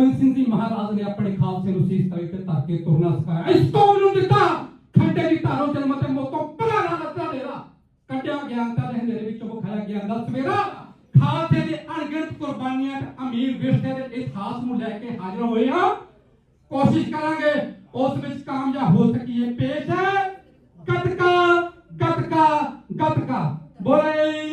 ਗੋਬਿੰਦ ਸਿੰਘ ਜੀ ਮਹਾਰਾਜ ਨੇ ਆਪਣੇ ਖਾਲਸੇ ਨੂੰ ਸੀਸ ਤਲੇ ਤੇ ਧਰ ਤੁਰਨਾ ਸਿਖਾਇਆ। ਇਸ ਤੋਂ ਉਹਨੂੰ ਦਿੱਤਾ। ਖੰਡੇ ਦੀ ਧਾਰੋਂ ਜਨਮ ਤੇ ਮੋਤੋਂ ਪਰਾ ਨਾ ਲੱਗਾ ਦੇਣਾ ਕੱਢਿਆ ਗਿਆਨ ਦਾ ਹਨੇਰੇ ਵਿੱਚੋਂ ਬਖਾਇਆ ਗਿਆਨ ਦਾ ਸਵੇਰਾ। ਖਾਲਸੇ ਦੇ ਅਣਗਿਣਤ ਕੁਰਬਾਨੀਆਂ ਤੇ ਅਮੀਰ ਵਿਰਸੇ ਦੇ ਇਤਿਹਾਸ ਨੂੰ ਲੈ ਕੇ ਹਾਜ਼ਰ ਹੋਏ ਹਾਂ। ਕੋਸ਼ਿਸ਼ ਕਰਾਂਗੇ, ਉਸ ਵਿੱਚ ਕਾਮਯਾਬ ਹੋ ਸਕੀਏ। ਪੇਸ਼ ਹੈ। ਗਤਕਾ ਗਤਕਾ ਗਤਕਾ। ਬੋਲੇ।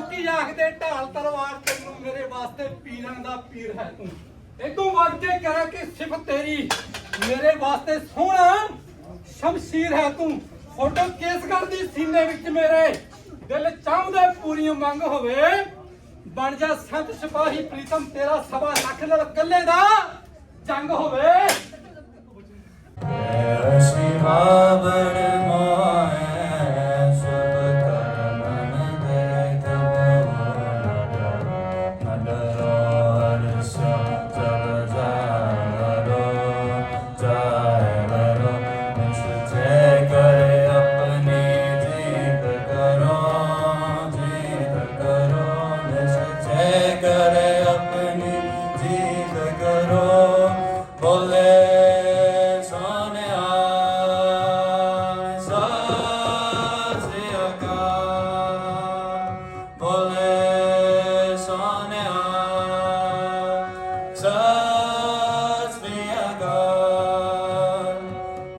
ਲੋਕੀ ਆਖਦੇ ਢਾਲ ਤਲਵਾਰ ਤੈਨੂੰ ਮੇਰੇ ਵਾਸਤੇ ਪੀਰਾਂ ਦਾ ਪੀਰ ਹੈ ਤੂੰ। ਇਦੋਂ ਵੱਧ ਕੇ ਕਰਾਂ ਕਿ ਸਿਫਤ ਤੇਰੀ, ਮੇਰੇ ਵਾਸਤੇ ਸੋਹਣਾ ਸ਼ਮਸ਼ੀਰ ਹੈ ਤੂੰ। ਫੋਟੋ ਕੇਸ ਦੀ ਸੀਨੇ ਵਿੱਚ ਮੇਰੇ। ਦਿਲ ਚਾਹੁੰਦਾ ਪੂਰੀ ਮੰਗ ਹੋਵੇ। ਬਣ ਜਾ ਸੰਤ ਸਿਪਾਹੀ, ਪ੍ਰੀਤਮ ਤੇਰਾ ਸਵਾ ਲੱਖ ਨਾਲ ਕੱਲੇ ਦਾ ਜੰਗ ਹੋਵੇ।